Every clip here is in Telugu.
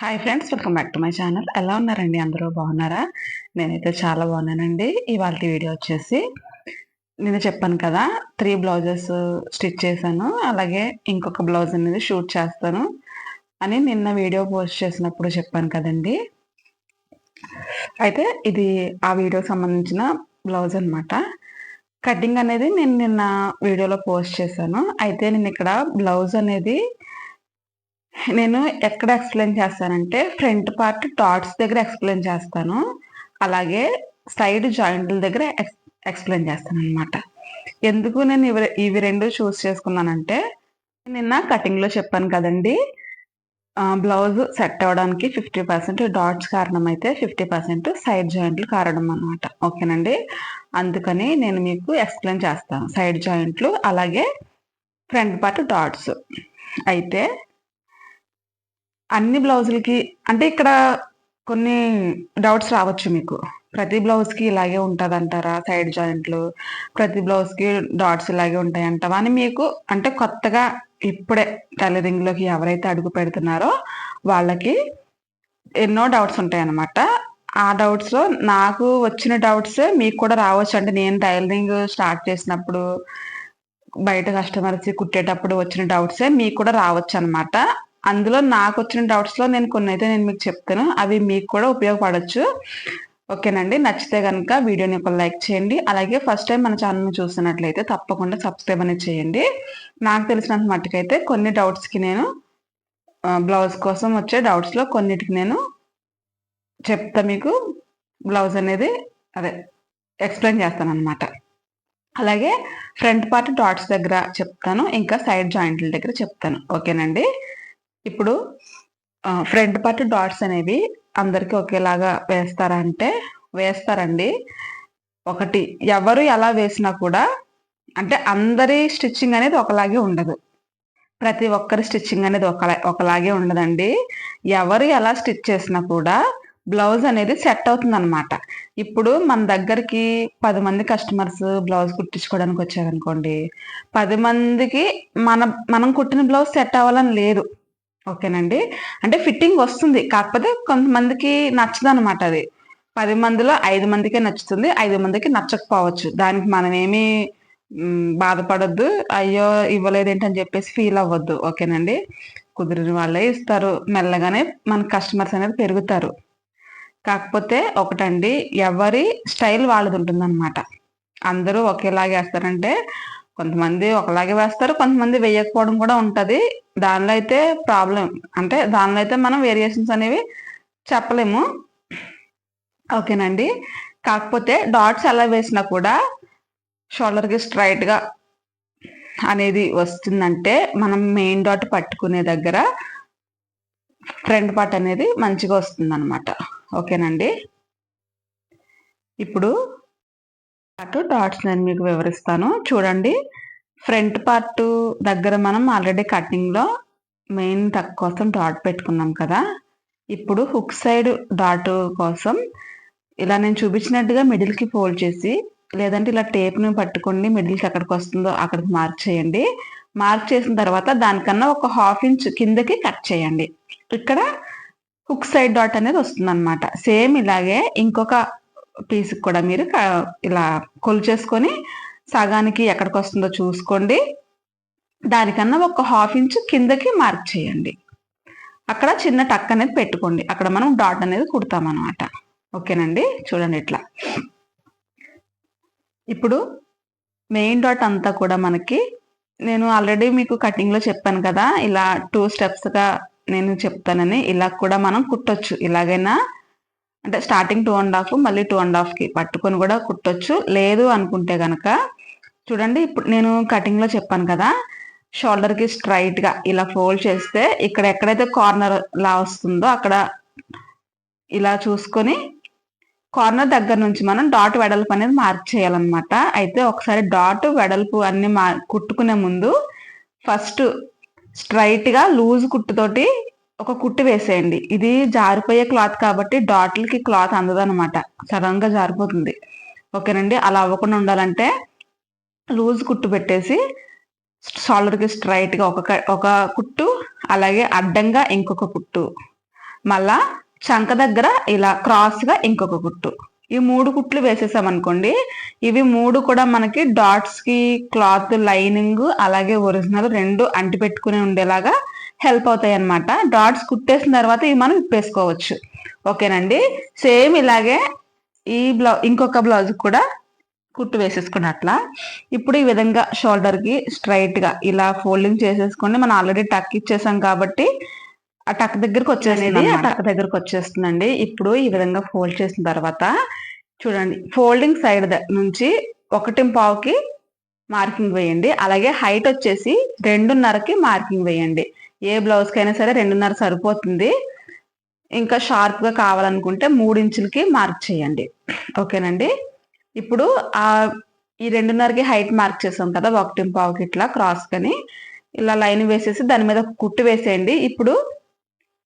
Hi friends welcome back to my channel ఎలా ఉన్నారండి? అందరూ బాగున్నారా? నేనైతే చాలా బాగున్నానండి. ఇవాళ వీడియో వచ్చేసి నేను చెప్పాను కదా త్రీ బ్లౌజెస్ స్టిచ్ చేశాను. అలాగే ఇంకొక బ్లౌజ్ అనేది షూట్ చేస్తాను అని నిన్న వీడియో పోస్ట్ చేసినప్పుడు చెప్పాను కదండి. అయితే ఇది ఆ వీడియోకి సంబంధించిన బ్లౌజ్ అనమాట కటింగ్ అనేది నేను నిన్న వీడియోలో పోస్ట్ చేశాను. అయితే నేను ఇక్కడ బ్లౌజ్ అనేది నేను ఎక్కడ ఎక్స్ప్లెయిన్ చేస్తానంటే ఫ్రంట్ పార్ట్ డాట్స్ దగ్గర ఎక్స్ప్లెయిన్ చేస్తాను. అలాగే సైడ్ జాయింట్ల దగ్గర ఎక్స్ప్లెయిన్ చేస్తాను అనమాట ఎందుకు నేను ఇవి ఇవి రెండు చూస్ చేసుకున్నానంటే నిన్న కటింగ్లో చెప్పాను కదండి బ్లౌజ్ సెట్ అవ్వడానికి ఫిఫ్టీ పర్సెంట్ డాట్స్ కారణం అయితే ఫిఫ్టీ పర్సెంట్ సైడ్ జాయింట్లు కారణం అనమాట ఓకేనండి? అందుకని నేను మీకు ఎక్స్ప్లెయిన్ చేస్తాను. సైడ్ జాయింట్లు అలాగే ఫ్రంట్ పార్ట్ డాట్స్ అయితే అన్ని బ్లౌజులకి అంటే ఇక్కడ కొన్ని డౌట్స్ రావచ్చు మీకు. ప్రతి బ్లౌజ్కి ఇలాగే ఉంటుంది అంటారా సైడ్ జాయింట్లు ప్రతి బ్లౌజ్కి డాట్స్ ఇలాగే ఉంటాయి అంటావా అని మీకు అంటే కొత్తగా ఇప్పుడే టైలరింగ్లోకి ఎవరైతే అడుగు పెడుతున్నారో వాళ్ళకి ఎన్నో డౌట్స్ ఉంటాయి అన్నమాట ఆ డౌట్స్లో నాకు వచ్చిన డౌట్స్ మీకు కూడా రావచ్చు. అంటే నేను టైలరింగ్ స్టార్ట్ చేసినప్పుడు బయట కస్టమర్స్ కుట్టేటప్పుడు వచ్చిన డౌట్సే మీకు కూడా రావచ్చు అనమాట అందులో నాకు వచ్చిన డౌట్స్లో నేను కొన్ని అయితే నేను మీకు చెప్తాను. అవి మీకు కూడా ఉపయోగపడవచ్చు ఓకేనండి? నచ్చితే కనుక వీడియోని ఒక లైక్ చేయండి. అలాగే ఫస్ట్ టైం మన ఛానల్ని చూస్తున్నట్లయితే తప్పకుండా సబ్స్క్రైబ్ అనేది చేయండి. నాకు తెలిసినంత మట్టుకైతే కొన్ని డౌట్స్కి నేను బ్లౌజ్ కోసం వచ్చే డౌట్స్లో కొన్నిటికి నేను చెప్తా మీకు. బ్లౌజ్ అనేది అదే ఎక్స్ప్లెయిన్ చేస్తాను అనమాట అలాగే ఫ్రంట్ పార్ట్ డాట్స్ దగ్గర చెప్తాను. ఇంకా సైడ్ జాయింట్ల దగ్గర చెప్తాను. ఓకేనండి? ఇప్పుడు ఫ్రంట్ పార్ట్ డాట్స్ అనేవి అందరికీ ఒకేలాగా వేస్తారా అంటే వేస్తారండి. ఒకటి ఎవరు ఎలా వేసినా కూడా అంటే అందరి స్టిచ్చింగ్ అనేది ఒకలాగే ఉండదు. ప్రతి ఒక్కరి స్టిచ్చింగ్ అనేది ఒకలా ఒకలాగే ఉండదండి. ఎవరు ఎలా స్టిచ్ చేసినా కూడా బ్లౌజ్ అనేది సెట్ అవుతుంది అనమాట ఇప్పుడు మన దగ్గరికి పది మంది కస్టమర్స్ బ్లౌజ్ కుట్టించుకోవడానికి వచ్చారనుకోండి పది మందికి మన మనం కుట్టిన బ్లౌజ్ సెట్ అవ్వాలని లేదు. ఓకేనండి. అంటే ఫిట్టింగ్ వస్తుంది. కాకపోతే కొంతమందికి నచ్చదు అనమాట అది. పది మందిలో ఐదు మందికే నచ్చుతుంది. ఐదు మందికి నచ్చకపోవచ్చు. దానికి మనం ఏమీ బాధపడద్దు. అయ్యో ఇవ్వలేదు ఏంటని చెప్పేసి ఫీల్ అవ్వద్దు. ఓకేనండి? కుదిరిన వాళ్ళే ఇస్తారు. మెల్లగానే మన కస్టమర్స్ అనేది పెరుగుతారు. కాకపోతే ఒకటండి ఎవరి స్టైల్ వాళ్ళది ఉంటుందన్నమాట. అందరూ ఒకేలాగేస్తారంటే కొంతమంది ఒకలాగే వేస్తారు కొంతమంది వేయకపోవడం కూడా ఉంటుంది. దానిలో అయితే ప్రాబ్లం అంటే దానిలో అయితే మనం వేరియేషన్స్ అనేవి చెప్పలేము. ఓకేనండి. కాకపోతే డాట్స్ ఎలా వేసినా కూడా షోల్డర్కి స్ట్రైట్గా అనేది వస్తుందంటే మనం మెయిన్ డాట్ పట్టుకునే దగ్గర ఫ్రంట్ పార్ట్ అనేది మంచిగా వస్తుంది అనమాట ఓకేనండి. ఇప్పుడు పార్ట్ డాట్స్ నేను మీకు వివరిస్తాను. చూడండి ఫ్రంట్ పార్ట్ దగ్గర మనం ఆల్రెడీ కటింగ్లో మెయిన్ టక్ కోసం డాట్ పెట్టుకున్నాం కదా. ఇప్పుడు హుక్ సైడ్ డాట్ కోసం ఇలా నేను చూపించినట్టుగా మిడిల్కి ఫోల్డ్ చేసి లేదంటే ఇలా టేప్ని పట్టుకోండి మిడిల్కి ఎక్కడికి వస్తుందో అక్కడికి మార్క్ చేయండి. మార్క్ చేసిన తర్వాత దానికన్నా ఒక హాఫ్ ఇంచ్ కిందకి కట్ చేయండి. ఇక్కడ హుక్ సైడ్ డాట్ అనేది వస్తుంది అనమాట సేమ్ ఇలాగే ఇంకొక పీస్కి కూడా మీరు ఇలా కొలిచేసుకొని సగానికి ఎక్కడికి వస్తుందో చూసుకోండి. దానికన్నా ఒక హాఫ్ ఇంచ్ కిందకి మార్క్ చేయండి. అక్కడ చిన్న టక్ అనేది పెట్టుకోండి. అక్కడ మనం డాట్ అనేది కుడతామన్నమాట. ఓకేనండి? చూడండి ఇట్లా. ఇప్పుడు మెయిన్ డాట్ అంతా కూడా మనకి నేను ఆల్రెడీ మీకు కటింగ్లో చెప్పాను కదా ఇలా టూ స్టెప్స్గా నేను చెప్తానని ఇలా కూడా మనం కుట్టొచ్చు. ఇలాగైనా అంటే స్టార్టింగ్ టూ అండ్ హాఫ్ మళ్ళీ టూ అండ్ హాఫ్కి పట్టుకొని కూడా కుట్టొచ్చు. లేదు అనుకుంటే కనుక చూడండి ఇప్పుడు నేను కటింగ్లో చెప్పాను కదా షోల్డర్కి స్ట్రైట్గా ఇలా ఫోల్డ్ చేస్తే ఇక్కడ ఎక్కడైతే కార్నర్ లా వస్తుందో అక్కడ ఇలా చూసుకొని కార్నర్ దగ్గర నుంచి మనం డాట్ వెడల్పు అనేది మార్క్ చేయాలన్నమాట అయితే ఒకసారి డాట్ వెడల్పు అన్ని మా కుట్టుకునే ముందు ఫస్ట్ స్ట్రైట్గా లూజ్ కుట్టుతోటి ఒక కుట్టు వేసేయండి. ఇది జారిపోయే క్లాత్ కాబట్టి డాట్లకి క్లాత్ అందదనమాట. సడన్గా జారిపోతుంది. ఓకేనండి? అలా అవ్వకుండా ఉండాలంటే లూజ్ కుట్టు పెట్టేసి షోల్డర్కి స్ట్రైట్గా ఒక ఒక కుట్టు అలాగే అడ్డంగా ఇంకొక కుట్టు. మళ్ళా చంక దగ్గర ఇలా క్రాస్గా ఇంకొక కుట్టు. ఈ మూడు కుట్లు వేసేసామనుకోండి ఇవి మూడు కూడా మనకి డాట్స్కి క్లాత్ లైనింగ్ అలాగే ఒరిజినల్ రెండు అంటి పెట్టుకుని ఉండేలాగా హెల్ప్ అవుతాయి అనమాట డాట్స్ కుట్టేసిన తర్వాత ఇవి మనం విప్పేసుకోవచ్చు ఓకేనండి? సేమ్ ఇలాగే ఈ బ్లౌ ఇంకొక బ్లౌజ్ కూడా కుట్టు వేసేసుకున్నట్ల. ఇప్పుడు ఈ విధంగా షోల్డర్కి స్ట్రైట్గా ఇలా ఫోల్డింగ్ చేసేసుకోండి మనం ఆల్రెడీ టక్ ఇచ్చేసాం కాబట్టి ఆ టక్ దగ్గరకు వచ్చేసింది. ఆ టక్ దగ్గరకు వచ్చేస్తుందండి. ఇప్పుడు ఈ విధంగా ఫోల్డ్ చేసిన తర్వాత చూడండి ఫోల్డింగ్ సైడ్ నుంచి ఒకటి పావుకి మార్కింగ్ వేయండి. అలాగే హైట్ వచ్చేసి రెండున్నరకి మార్కింగ్ వేయండి. ఏ బ్లౌజ్కి అయినా సరే రెండున్నర సరిపోతుంది. ఇంకా షార్ప్గా కావాలనుకుంటే మూడు ఇంచులకి మార్క్ చేయండి. ఓకేనండి? ఇప్పుడు ఆ ఈ రెండున్నరకి హైట్ మార్క్ చేసాం కదా ఒకటి పావుకి ఇట్లా క్రాస్కని ఇలా లైన్ వేసేసి దాని మీద కుట్టు వేసేయండి. ఇప్పుడు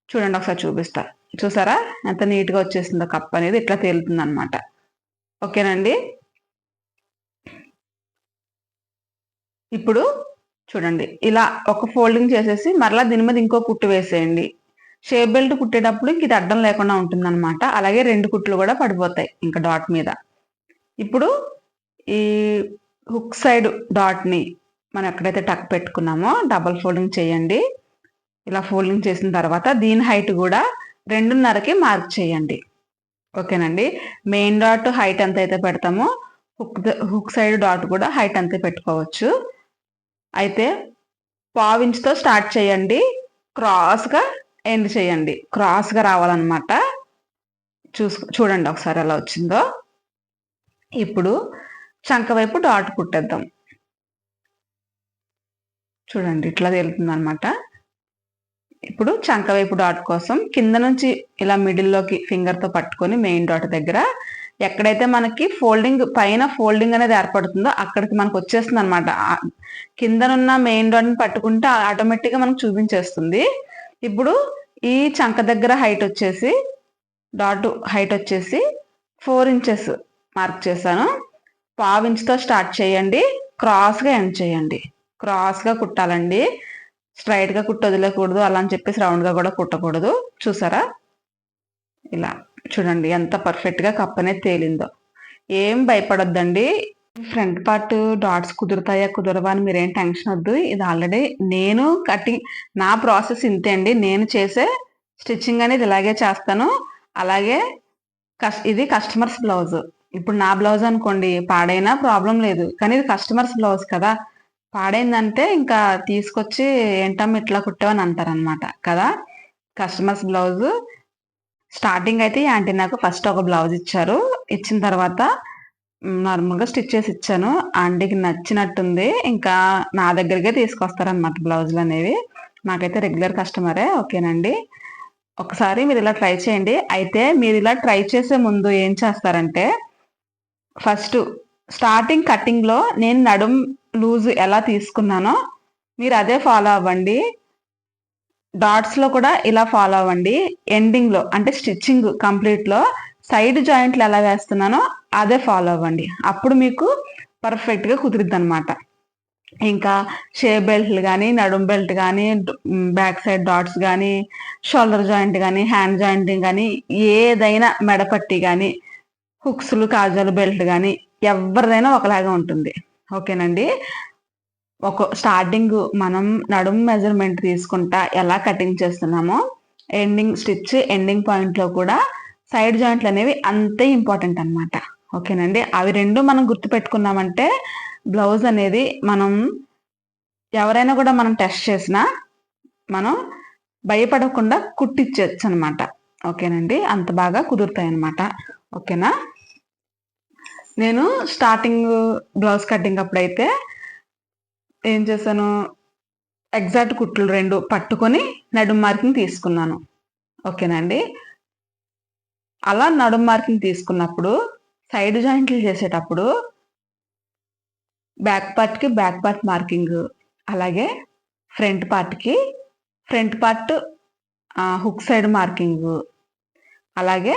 చూడండి ఒకసారి చూపిస్తా. చూసారా? ఎంత నీట్గా వచ్చేసిందో కప్ అనేది ఇట్లా తేలుతుంది అనమాట ఓకేనండి? ఇప్పుడు చూడండి. ఇలా ఒక ఫోల్డింగ్ చేసేసి మరలా దీని మీద ఇంకో కుట్టు వేసేయండి. షేప్ బెల్ట్ కుట్టేటప్పుడు ఇంక ఇది అడ్డం లేకుండా ఉంటుంది అనమాట అలాగే రెండు కుట్లు కూడా పడిపోతాయి ఇంకా డాట్ మీద. ఇప్పుడు ఈ హుక్ సైడ్ డాట్ని మనం ఎక్కడైతే టక్ పెట్టుకున్నామో డబల్ ఫోల్డింగ్ చేయండి. ఇలా ఫోల్డింగ్ చేసిన తర్వాత దీని హైట్ కూడా రెండున్నరకి మార్క్ చేయండి. ఓకేనండి? మెయిన్ డాట్ హైట్ ఎంత అయితే పెడతామో హుక్ హుక్ సైడ్ డాట్ కూడా హైట్ అంతే పెట్టుకోవచ్చు. అయితే పావించుతో స్టార్ట్ చేయండి. క్రాస్గా ఎండ్ చేయండి. క్రాస్గా రావాలన్నమాట. చూసు చూడండి ఒకసారి ఎలా వచ్చిందో. ఇప్పుడు చంక వైపు డాట్ కుట్టేద్దాం. చూడండి ఇట్లా తేలుతుంది అనమాట ఇప్పుడు చంక వైపు డాట్ కోసం కింద నుంచి ఇలా మిడిల్లోకి ఫింగర్తో పట్టుకొని మెయిన్ డాట్ దగ్గర ఎక్కడైతే మనకి ఫోల్డింగ్ పైన ఫోల్డింగ్ అనేది ఏర్పడుతుందో అక్కడికి మనకు వచ్చేస్తుంది అనమాట కిందనున్న మెయిన్ డాట్ని పట్టుకుంటే ఆటోమేటిక్గా మనకు చూపించేస్తుంది. ఇప్పుడు ఈ చంక దగ్గర హైట్ వచ్చేసి డాట్ హైట్ వచ్చేసి ఫోర్ ఇంచెస్ మార్క్ చేశాను. పావు ఇంచుతో స్టార్ట్ చేయండి. క్రాస్గా ఎండ్ చేయండి. క్రాస్గా కుట్టాలండి. స్ట్రైట్గా కుట్టు వదిలేకూడదు అలా అని చెప్పేసి రౌండ్గా కూడా కుట్టకూడదు. చూసారా? ఇలా. చూడండి ఎంత పర్ఫెక్ట్గా కప్ అనేది తేలిందో. ఏం భయపడొద్దండి. ఫ్రంట్ పార్ట్ డాట్స్ కుదురుతాయా కుదరవా అని మీరేం టెన్షన్ వద్దు. ఇది ఆల్రెడీ నేను కటింగ్ నా ప్రాసెస్ ఇంతే అండి. నేను చేసే స్టిచ్చింగ్ అనేది ఇలాగే చేస్తాను. అలాగే కస్ ఇది కస్టమర్స్ బ్లౌజ్ ఇప్పుడు నా బ్లౌజ్ అనుకోండి పాడైనా ప్రాబ్లం లేదు. కానీ ఇది కస్టమర్స్ బ్లౌజ్ కదా. పాడైందంటే ఇంకా తీసుకొచ్చి ఏంటమ్మ ఇట్లా కుట్టావని అంటారనమాట కదా. కస్టమర్స్ బ్లౌజ్ స్టార్టింగ్ అయితే ఆంటీ నాకు ఫస్ట్ ఒక బ్లౌజ్ ఇచ్చారు. ఇచ్చిన తర్వాత నార్మల్గా స్టిచ్ చేసి ఇచ్చాను. ఆంటీకి నచ్చినట్టుంది. ఇంకా నా దగ్గరికే తీసుకొస్తారనమాట బ్లౌజులు అనేవి. నాకైతే రెగ్యులర్ కస్టమరే ఓకేనండి. ఒకసారి మీరు ఇలా ట్రై చేయండి. అయితే మీరు ఇలా ట్రై చేసే ముందు ఏం చేస్తారంటే ఫస్ట్ స్టార్టింగ్ కటింగ్లో నేను నడుం లూజ్ ఎలా తీసుకున్నానో మీరు అదే ఫాలో అవ్వండి. డాట్స్లో కూడా ఇలా ఫాలో అవ్వండి. ఎండింగ్లో అంటే స్టిచ్చింగ్ కంప్లీట్లో సైడ్ జాయింట్లు ఎలా వేస్తున్నానో అదే ఫాలో అవ్వండి. అప్పుడు మీకు పర్ఫెక్ట్గా కుదిరిద్ది అనమాట ఇంకా షే బెల్ట్లు కానీ నడుం బెల్ట్ కానీ బ్యాక్ సైడ్ డాట్స్ కానీ షోల్డర్ జాయింట్ కానీ హ్యాండ్ జాయింట్ కానీ ఏదైనా మెడపట్టి కానీ హుక్స్లు కాజాలు బెల్ట్ కానీ ఎవరిదైనా ఒకలాగా ఉంటుంది. ఓకేనండి? ఒక స్టార్టింగ్ మనం నడుము మెజర్మెంట్ తీసుకుంటా ఎలా కటింగ్ చేస్తున్నామో ఎండింగ్ స్టిచ్ ఎండింగ్ పాయింట్లో కూడా సైడ్ జాయింట్లు అనేవి అంతే ఇంపార్టెంట్ అనమాట ఓకేనండి అవి రెండు మనం గుర్తుపెట్టుకున్నామంటే బ్లౌజ్ అనేది మనం ఎవరైనా కూడా మనం టెస్ట్ చేసినా మనం భయపడకుండా కుట్టించవచ్చు అనమాట ఓకేనండి అంత బాగా కుదురుతాయి అనమాట ఓకేనా? నేను స్టార్టింగ్ బ్లౌజ్ కటింగ్ అప్పుడైతే ఏం చేశాను? ఎగ్జాక్ట్ కుట్లు రెండు పట్టుకొని నడుం మార్కింగ్ తీసుకున్నాను. ఓకేనండి అలా నడుం మార్కింగ్ తీసుకున్నప్పుడు సైడ్ జాయింట్లు చేసేటప్పుడు బ్యాక్ పార్ట్కి బ్యాక్ పార్ట్ మార్కింగ్ అలాగే ఫ్రంట్ పార్ట్కి front part hook side marking అలాగే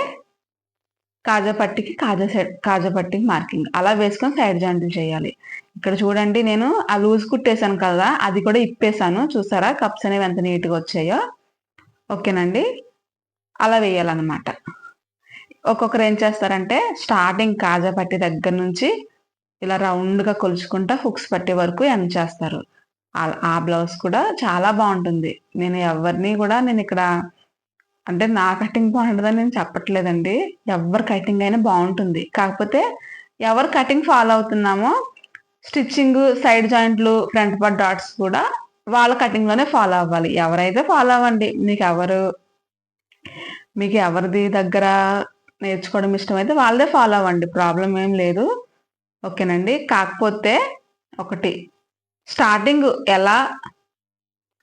కాజా పట్టికి కాజా సైడ్ కాజా పట్టికి మార్కింగ్. అలా వేసుకొని సైడ్ జాయింట్లు చేయాలి. ఇక్కడ చూడండి నేను ఆ లూజ్ కుట్టేశాను కదా అది కూడా ఇప్పేశాను. చూసారా? కప్స్ అనేవి ఎంత నీట్గా వచ్చాయో. ఓకేనండి? అలా వేయాలన్నమాట. ఒక్కొక్కరు ఏం చేస్తారంటే స్టార్టింగ్ కాజా పట్టి దగ్గర నుంచి ఇలా రౌండ్గా కొలుచుకుంటా హుక్స్ పట్టే వరకు ఎండ్ చేస్తారు. ఆ- ఆ బ్లౌజ్ కూడా చాలా బాగుంటుంది. నేను ఎవరిని కూడా నేను ఇక్కడ అంటే నా కటింగ్ బాగుంటుందని నేను చెప్పట్లేదండి. ఎవరి కటింగ్ అయినా బాగుంటుంది. కాకపోతే ఎవరు కటింగ్ ఫాలో అవుతున్నామో స్టిచ్చింగ్ సైడ్ జాయింట్లు ఫ్రంట్ పార్ట్ డాట్స్ కూడా వాళ్ళ కటింగ్లోనే ఫాలో అవ్వాలి. ఎవరైతే ఫాలో అవ్వండి మీకు ఎవరు మీకు ఎవరిది దగ్గర నేర్చుకోవడం ఇష్టమైతే వాళ్ళదే ఫాలో అవ్వండి. ప్రాబ్లం ఏం లేదు. ఓకేనండి. కాకపోతే ఒకటి స్టార్టింగ్ ఎలా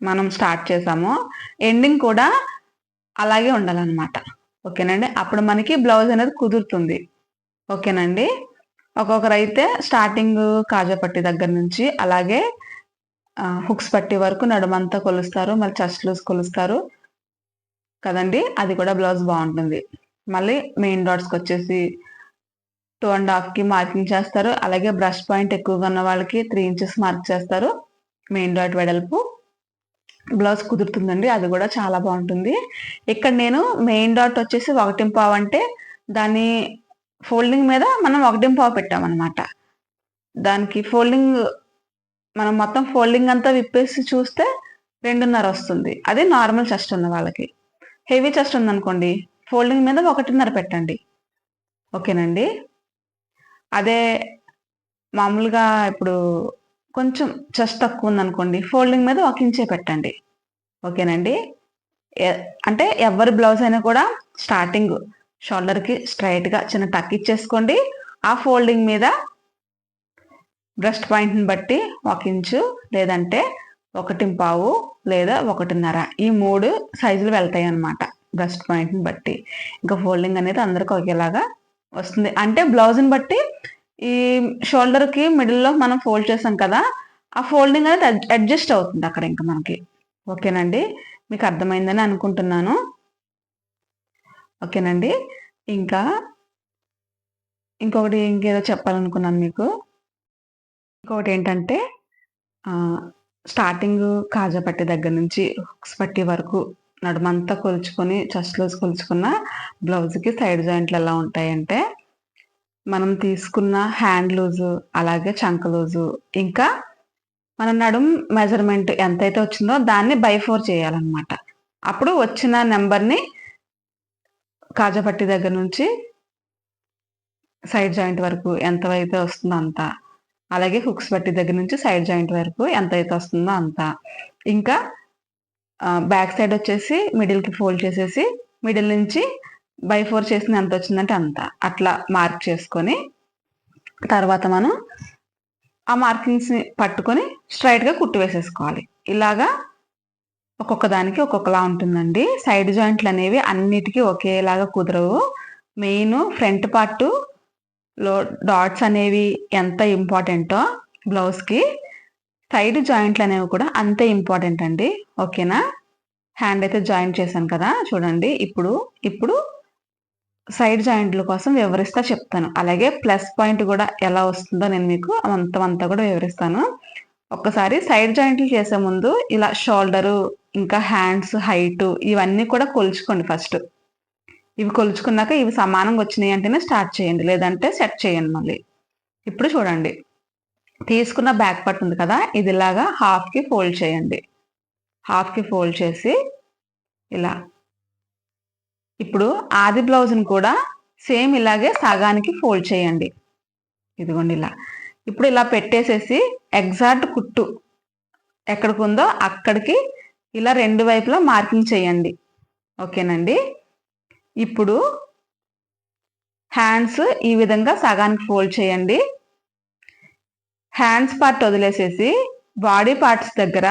మనం స్టార్ట్ చేసామో ఎండింగ్ కూడా అలాగే ఉండాలన్నమాట. ఓకేనండి? అప్పుడు మనకి బ్లౌజ్ అనేది కుదురుతుంది. ఓకేనండి? ఒక్కొక్కరు అయితే స్టార్టింగ్ కాజా పట్టి దగ్గర నుంచి అలాగే హుక్స్ పట్టి వరకు నడుమంతా కొలుస్తారు. మళ్ళీ చెస్ట్ లూస్ కొలుస్తారు. కదండి? అది కూడా బ్లౌజ్ బాగుంటుంది. మళ్ళీ మెయిన్ డాట్స్కి వచ్చేసి టూ అండ్ హాఫ్కి మార్కింగ్ చేస్తారు. అలాగే బ్రష్ పాయింట్ ఎక్కువగా ఉన్న వాళ్ళకి త్రీ ఇంచెస్ మార్క్ చేస్తారు. మెయిన్ డాట్ వెడల్పు. బ్లౌజ్ కుదురుతుందండి అది కూడా చాలా బాగుంటుంది. ఇక్కడ నేను మెయిన్ డాట్ వచ్చేసి ఒకటి అంటే దాని ఫోల్డింగ్ మీద మనం ఒకటింపావు పెట్టామన్నమాట. దానికి ఫోల్డింగ్ మనం మొత్తం ఫోల్డింగ్ అంతా విప్పేసి చూస్తే రెండున్నర వస్తుంది. అది నార్మల్ చెస్ట్ ఉన్న వాళ్ళకి. హెవీ చెస్ట్ ఉందనుకోండి ఫోల్డింగ్ మీద ఒకటిన్నర పెట్టండి. ఓకేనండి? అదే మామూలుగా ఇప్పుడు కొంచెం చెస్ట్ తక్కువ ఉందనుకోండి ఫోల్డింగ్ మీద ఒక ఇంచే పెట్టండి. ఓకేనండి? ఎ- అంటే ఎవరి బ్లౌజ్ అయినా కూడా స్టార్టింగ్ షోల్డర్కి స్ట్రైట్గా చిన్న టక్ ఇచ్చేసుకోండి. ఆ ఫోల్డింగ్ మీద బ్రెస్ట్ పాయింట్ని బట్టి ఒక ఇంచు లేదంటే ఒకటి పావు లేదా ఒకటిన్నర ఈ మూడు సైజులు వెళ్తాయి అన్నమాట బ్రెస్ట్ పాయింట్ని బట్టి. ఇంకా ఫోల్డింగ్ అనేది అందరికి ఒకేలాగా వస్తుంది. అంటే బ్లౌజ్ని బట్టి ఈ షోల్డర్కి మిడిల్లో మనం ఫోల్డ్ చేసాం కదా ఆ ఫోల్డింగ్ అనేది అడ్జస్ట్ అవుతుంది అక్కడ ఇంకా మనకి. ఓకేనండి? మీకు అర్థమైందని అనుకుంటున్నాను. ఓకేనండి? ఇంకా ఇంకొకటి ఇంకేదో చెప్పాలనుకున్నాను మీకు. ఇంకొకటి ఏంటంటే స్టార్టింగ్ కాజా పట్టి దగ్గర నుంచి హుక్స్ పట్టి వరకు నడుమంతా కొలుచుకొని చస్ట్లోస్ కొలుచుకున్న బ్లౌజ్కి సైడ్ జాయింట్లు ఎలా ఉంటాయంటే మనం తీసుకున్న హ్యాండ్ లూజు అలాగే చంక లూజు ఇంకా మన నడుం మెజర్మెంట్ ఎంతైతే వచ్చిందో దాన్ని బై ఫోర్ చేయాలన్నమాట. అప్పుడు వచ్చిన నెంబర్ని కాజపట్టి దగ్గర నుంచి సైడ్ జాయింట్ వరకు ఎంత అయితే వస్తుందో అంత అలాగే హుక్స్ పట్టి దగ్గర నుంచి సైడ్ జాయింట్ వరకు ఎంత అయితే వస్తుందో అంత. ఇంకా బ్యాక్ సైడ్ వచ్చేసి మిడిల్కి ఫోల్డ్ చేసేసి మిడిల్ నుంచి బై ఫోర్ చేసిన ఎంత వచ్చిందంటే అంత. అట్లా మార్క్ చేసుకొని తర్వాత మనం ఆ మార్కింగ్స్ని పట్టుకొని స్ట్రైట్గా కుట్టు వేసేసుకోవాలి. ఇలాగా ఒక్కొక్క దానికి ఒక్కొక్కలా ఉంటుందండి. సైడ్ జాయింట్లు అనేవి అన్నిటికీ ఒకేలాగా కుదరవు. మెయిన్ ఫ్రంట్ పార్ట్లో డాట్స్ అనేవి ఎంత ఇంపార్టెంటో బ్లౌజ్కి సైడ్ జాయింట్లు అనేవి కూడా అంతే ఇంపార్టెంట్ అండి. ఓకేనా హ్యాండ్ అయితే జాయింట్ చేశాను కదా? చూడండి. ఇప్పుడు ఇప్పుడు సైడ్ జాయింట్ల కోసం వివరిస్తా చెప్తాను. అలాగే ప్లస్ పాయింట్ కూడా ఎలా వస్తుందో నేను మీకు అంత అంతా కూడా వివరిస్తాను. ఒక్కసారి సైడ్ జాయింట్లు చేసే ముందు ఇలా షోల్డరు ఇంకా హ్యాండ్స్ హైట్ ఇవన్నీ కూడా కొలుచుకోండి ఫస్ట్. ఇవి కొలుచుకున్నాక ఇవి సమానంగా వచ్చినాయి అంటేనే స్టార్ట్ చేయండి. లేదంటే సెట్ చేయండి మళ్ళీ. ఇప్పుడు చూడండి. తీసుకున్న బ్యాక్ పార్ట్ ఉంది కదా ఇది ఇలాగా హాఫ్కి ఫోల్డ్ చేయండి. హాఫ్కి ఫోల్డ్ చేసి ఇలా ఇప్పుడు ఆది బ్లౌజ్ని కూడా సేమ్ ఇలాగే సగానికి ఫోల్డ్ చేయండి. ఇదిగోండి ఇలా. ఇప్పుడు ఇలా పెట్టేసేసి ఎగ్జాక్ట్ కుట్టు ఎక్కడికి ఉందో అక్కడికి ఇలా రెండు వైపులా మార్కింగ్ చేయండి. ఓకేనండి? ఇప్పుడు హ్యాండ్స్ ఈ విధంగా సగానికి ఫోల్డ్ చేయండి. హ్యాండ్స్ పార్ట్ వదిలేసేసి బాడీ పార్ట్స్ దగ్గర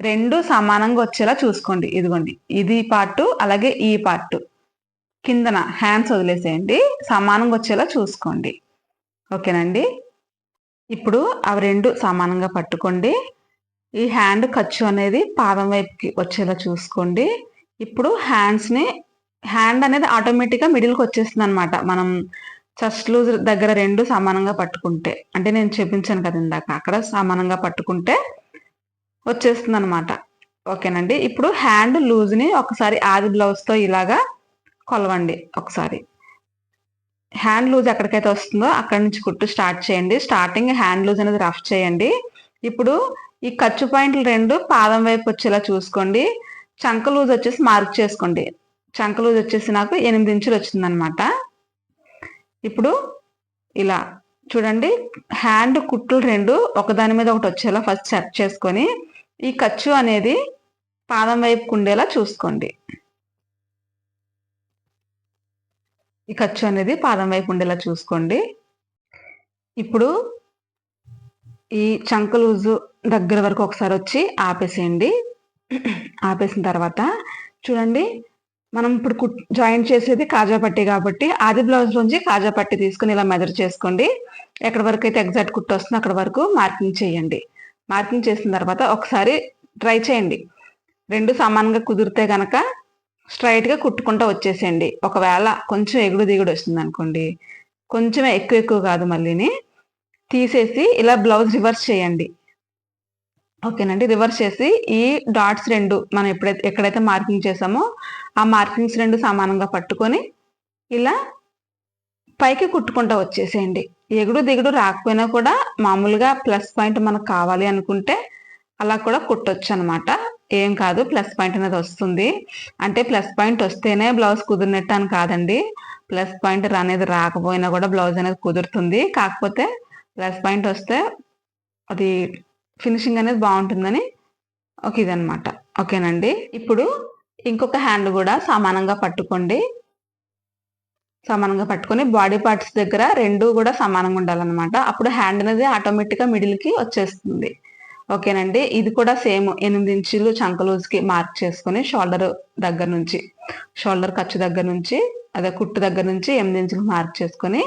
రెండు సమానంగా వచ్చేలా చూసుకోండి. ఇదిగోండి. ఇది పార్ట్ అలాగే ఈ పార్ట్. కిందన హ్యాండ్స్ వదిలేసేయండి. సమానంగా వచ్చేలా చూసుకోండి. ఓకేనండి? ఇప్పుడు అవి రెండు సమానంగా పట్టుకోండి. ఈ హ్యాండ్ ఖర్చు అనేది పాదం వైపుకి వచ్చేలా చూసుకోండి. ఇప్పుడు హ్యాండ్స్ని హ్యాండ్ అనేది ఆటోమేటిక్గా మిడిల్కి వచ్చేస్తుంది అనమాట మనం చెస్ట్ లూజ్ దగ్గర రెండు సమానంగా పట్టుకుంటే అంటే నేను చూపించాను కదా ఇందాక అక్కడ సమానంగా పట్టుకుంటే వచ్చేస్తుంది అనమాట ఓకేనండి? ఇప్పుడు హ్యాండ్ లూజ్ని ఒకసారి ఆది బ్లౌజ్తో ఇలాగా కొలవండి ఒకసారి. హ్యాండ్ లూజ్ ఎక్కడికైతే వస్తుందో అక్కడి నుంచి కుట్టు స్టార్ట్ చేయండి. స్టార్టింగ్ హ్యాండ్ లూజ్ అనేది రఫ్ చేయండి. ఇప్పుడు ఈ ఖర్చు పాయింట్లు రెండు పాదం వైపు వచ్చేలా చూసుకోండి. చంక లూజ్ వచ్చేసి మార్క్ చేసుకోండి. చంక లూజ్ వచ్చేసి నాకు ఎనిమిది ఇంచులు వచ్చిందనమాట. ఇప్పుడు ఇలా చూడండి. హ్యాండ్ కుట్లు రెండు ఒకదాని మీద ఒకటి వచ్చేలా ఫస్ట్ సెట్ చేసుకొని ఈ ఖర్చు అనేది పాదం వైపు ఉండేలా చూసుకోండి. ఈ ఖర్చు అనేది పాదం వైపు ఉండేలా చూసుకోండి. ఇప్పుడు ఈ చంక లూజు దగ్గర వరకు ఒకసారి వచ్చి ఆపేసేయండి. ఆపేసిన తర్వాత చూడండి మనం ఇప్పుడు కుట్ జాయింట్ చేసేది కాజా పట్టి కాబట్టి ఆది బ్లౌజ్ నుంచి కాజా పట్టి తీసుకుని ఇలా మెజర్ చేసుకోండి. ఎక్కడ వరకు అయితే ఎగ్జాక్ట్ కుట్టు వస్తుందో అక్కడ వరకు మార్కింగ్ చేయండి. మార్కింగ్ చేసిన తర్వాత ఒకసారి ట్రై చేయండి. రెండు సమానంగా కుదిరితే కనుక స్ట్రైట్గా కుట్టుకుంటూ వచ్చేసేయండి. ఒకవేళ కొంచెం ఎగుడు దిగుడు వస్తుంది అనుకోండి. కొంచెం ఎక్కువ ఎక్కువ కాదు మళ్ళీని. తీసేసి ఇలా బ్లౌజ్ రివర్స్ చేయండి. ఓకేనండి. రివర్స్ చేసి ఈ డాట్స్ రెండు మనం ఎప్పుడైతే ఎక్కడైతే మార్కింగ్ చేసామో ఆ మార్కింగ్స్ రెండు సమానంగా పట్టుకొని ఇలా పైకి కుట్టుకుంటూ వచ్చేసేయండి. ఎగుడు దిగుడు రాకపోయినా కూడా మామూలుగా ప్లస్ పాయింట్ మనకు కావాలి అనుకుంటే అలా కూడా కుట్టొచ్చు అనమాట ఏం కాదు ప్లస్ పాయింట్ అనేది వస్తుంది. అంటే ప్లస్ పాయింట్ వస్తేనే బ్లౌజ్ కుదిరినట్టు అని కాదండి. ప్లస్ పాయింట్ అనేది రాకపోయినా కూడా బ్లౌజ్ అనేది కుదురుతుంది. కాకపోతే ప్లస్ పాయింట్ వస్తే అది ఫినిషింగ్ అనేది బాగుంటుందని ఒక ఇదనమాట ఓకేనండి? ఇప్పుడు ఇంకొక హ్యాండ్ కూడా సమానంగా పట్టుకోండి. సమానంగా పట్టుకొని బాడీ పార్ట్స్ దగ్గర రెండు కూడా సమానంగా ఉండాలన్నమాట. అప్పుడు హ్యాండ్ అనేది ఆటోమేటిక్గా మిడిల్కి వచ్చేస్తుంది. ఓకేనండి. ఇది కూడా సేమ్ ఎనిమిది ఇంచులు చంకలూజ్కి మార్క్ చేసుకొని షోల్డర్ దగ్గర నుంచి షోల్డర్ ఖర్చు దగ్గర నుంచి అదే కుట్టు దగ్గర నుంచి ఎనిమిది ఇంచులు మార్క్ చేసుకొని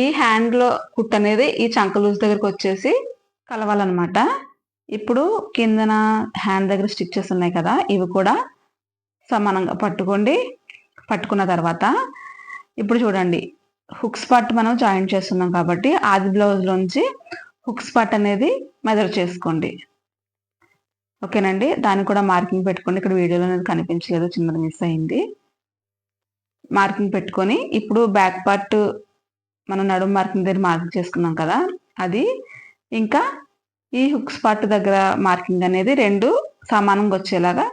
ఈ హ్యాండ్లో కుట్టు అనేది ఈ చంకలూజ్ దగ్గరకు వచ్చేసి కలవాలన్నమాట. ఇప్పుడు కిందన హ్యాండ్ దగ్గర స్టిచ్చెస్ ఉన్నాయి కదా ఇవి కూడా సమానంగా పట్టుకోండి. పట్టుకున్న తర్వాత ఇప్పుడు చూడండి. హుక్స్ పార్ట్ మనం జాయిన్ చేస్తున్నాం కాబట్టి ఆది బ్లౌజ్లోంచి హుక్స్ పార్ట్ అనేది మెజర్ చేసుకోండి. ఓకేనండి? దాన్ని కూడా మార్కింగ్ పెట్టుకోండి. ఇక్కడ వీడియోలో అనేది కనిపించలేదు చిన్నది మిస్ అయింది. మార్కింగ్ పెట్టుకొని ఇప్పుడు బ్యాక్ పార్ట్ మనం నడుము మార్కింగ్ దగ్గర మార్కింగ్ చేసుకున్నాం కదా? అది ఇంకా ఈ హుక్స్ పార్ట్ దగ్గర మార్కింగ్ అనేది రెండు సమానంగా వచ్చేలాగా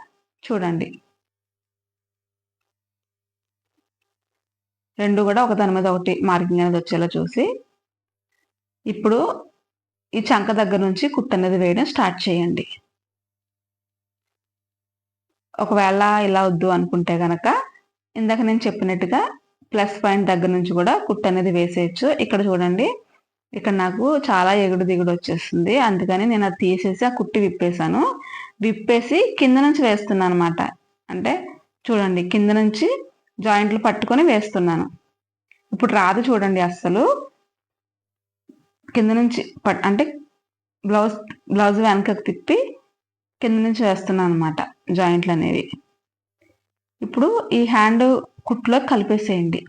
చూడండి. రెండు కూడా ఒకదాని మీద ఒకటి మార్కింగ్ అనేది వచ్చేలా చూసి. ఇప్పుడు ఈ చంక దగ్గర నుంచి కుట్టు అనేది వేయడం స్టార్ట్ చేయండి. ఒకవేళ ఇలా వద్దు అనుకుంటే గనక ఇందాక నేను చెప్పినట్టుగా ప్లస్ పాయింట్ దగ్గర నుంచి కూడా కుట్టు అనేది వేసేయచ్చు. ఇక్కడ చూడండి ఇక్కడ నాకు చాలా ఎగుడు దిగుడు వచ్చేస్తుంది. అందుకని నేను అది తీసేసి ఆ కుట్టి విప్పేశాను. విప్పేసి కింద నుంచి వేస్తున్నాను అనమాట అంటే చూడండి కింద నుంచి జాయింట్లు పట్టుకొని వేస్తున్నాను. ఇప్పుడు రాదు చూడండి అస్సలు. కింద నుంచి అంటే బ్లౌజ్ బ్లౌజ్ వెనకకు తిప్పి కింద నుంచి వేస్తున్నాను అనమాట జాయింట్లు అనేవి. ఇప్పుడు ఈ హ్యాండ్ కుట్లో కలిపేసేయండి.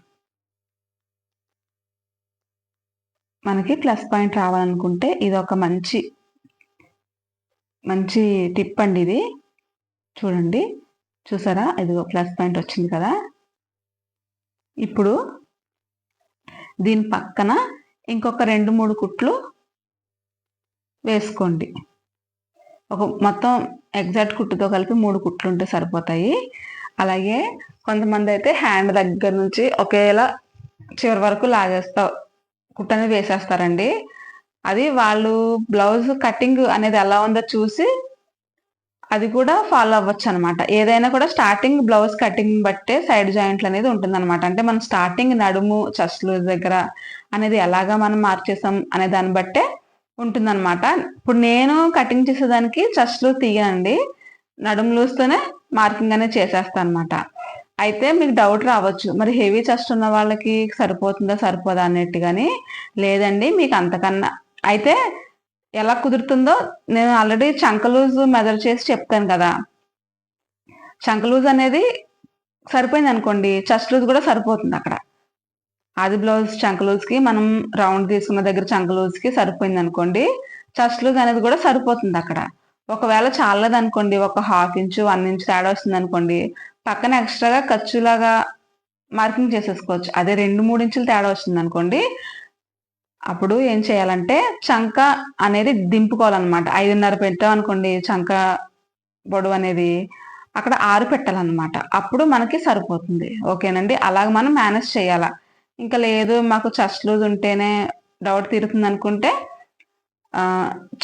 మనకి ప్లస్ పాయింట్ రావాలనుకుంటే ఇది ఒక మంచి మంచి టిప్ అండి ఇది. చూడండి చూసారా? ఇది ప్లస్ పాయింట్ వచ్చింది కదా. ఇప్పుడు దీని పక్కన ఇంకొక రెండు మూడు కుట్లు వేసుకోండి. ఒక మొత్తం ఎగ్జాక్ట్ కుట్టుతో కలిపి మూడు కుట్లు ఉంటే సరిపోతాయి. అలాగే కొంతమంది అయితే హ్యాండ్ దగ్గర నుంచి ఒకేలా చివరి వరకు లాగేస్తా కుట్ట అనేది వేసేస్తారండి. అది వాళ్ళు బ్లౌజ్ కటింగ్ అనేది ఎలా ఉందో చూసి అది కూడా ఫాలో అవ్వచ్చు అనమాట ఏదైనా కూడా స్టార్టింగ్ బ్లౌజ్ కటింగ్ బట్టే సైడ్ జాయింట్లు అనేది ఉంటుంది అనమాట అంటే మనం స్టార్టింగ్ నడుము చస్లు దగ్గర అనేది ఎలాగా మనం మార్చేసాం అనే దాన్ని బట్టే ఉంటుందన్నమాట. ఇప్పుడు నేను కటింగ్ చేసేదానికి చెస్ట్లు తీయనండి. నడుము లూస్తోనే మార్కింగ్ అనేది చేసేస్తాను అనమాట అయితే మీకు డౌట్ రావచ్చు. మరి హెవీ చెస్ట్ ఉన్న వాళ్ళకి సరిపోతుందా సరిపోదా అన్నట్టు కానీ లేదండి మీకు అంతకన్నా. అయితే ఎలా కుదురుతుందో నేను ఆల్రెడీ చంకలూజ్ మెజర్ చేసి చెప్తాను కదా. చంకలూజ్ అనేది సరిపోయింది అనుకోండి చెస్ట్ లూజ్ కూడా సరిపోతుంది అక్కడ. ఆది బ్లౌజ్ చంకలూజ్కి మనం రౌండ్ తీసుకున్న దగ్గర చంకలూజ్కి సరిపోయింది అనుకోండి. చస్ట్ లూజ్ అనేది కూడా సరిపోతుంది అక్కడ. ఒకవేళ చాలదనుకోండి అనుకోండి ఒక హాఫ్ ఇంచు వన్ ఇంచ్ తేడా వస్తుంది అనుకోండి పక్కన ఎక్స్ట్రాగా ఖర్చులాగా మార్కింగ్ చేసేసుకోవచ్చు. అదే రెండు మూడు ఇంచులు తేడా వచ్చింది అనుకోండి అప్పుడు ఏం చేయాలంటే చంక అనేది దింపుకోవాలన్నమాట. ఐదున్నర పెట్టాం అనుకోండి చంక పొడవు అనేది అక్కడ ఆరు పెట్టాలన్నమాట. అప్పుడు మనకి సరిపోతుంది. ఓకేనండి? అలాగ మనం మేనేజ్ చేయాలా. ఇంకా లేదు మాకు చెస్ట్ లూజ్ ఉంటేనే డౌట్ తీరుతుంది అనుకుంటే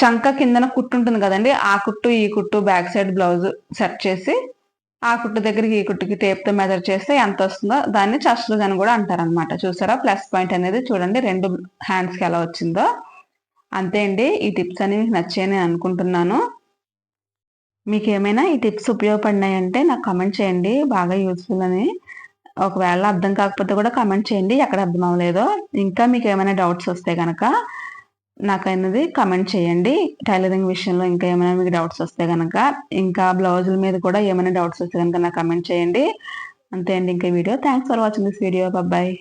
చంక కిందన కుట్టు ఉంటుంది కదండి ఆ కుట్టు ఈ కుట్టు బ్యాక్ సైడ్ బ్లౌజ్ సెట్ చేసి ఆ కుట్టు దగ్గరికి ఈ కుట్టుకి టేప్తో మెజర్ చేస్తే ఎంత వస్తుందో దాన్ని చెస్ట్ లూజ్ అని కూడా అంటారనమాట చూసారా? ప్లస్ పాయింట్ అనేది చూడండి రెండు హ్యాండ్స్కి ఎలా వచ్చిందో. అంతే అండి ఈ టిప్స్ అనేవి మీకు నచ్చాయని అనుకుంటున్నాను. మీకు ఏమైనా ఈ టిప్స్ ఉపయోగపడినాయంటే నాకు కమెంట్ చేయండి బాగా యూస్ఫుల్ అని. ఒకవేళ అర్థం కాకపోతే కూడా కమెంట్ చేయండి. ఎక్కడ అర్థం అవ్వలేదో. ఇంకా మీకు ఏమైనా డౌట్స్ వస్తే కనుక నాకు అనేది కమెంట్ చేయండి. టైలరింగ్ విషయంలో ఇంకా ఏమైనా మీకు డౌట్స్ వస్తే కనుక ఇంకా బ్లౌజుల మీద కూడా ఏమైనా డౌట్స్ వస్తే కనుక నాకు కమెంట్ చేయండి. అంతే అండి. ఇంకా video thanks for watching this video bye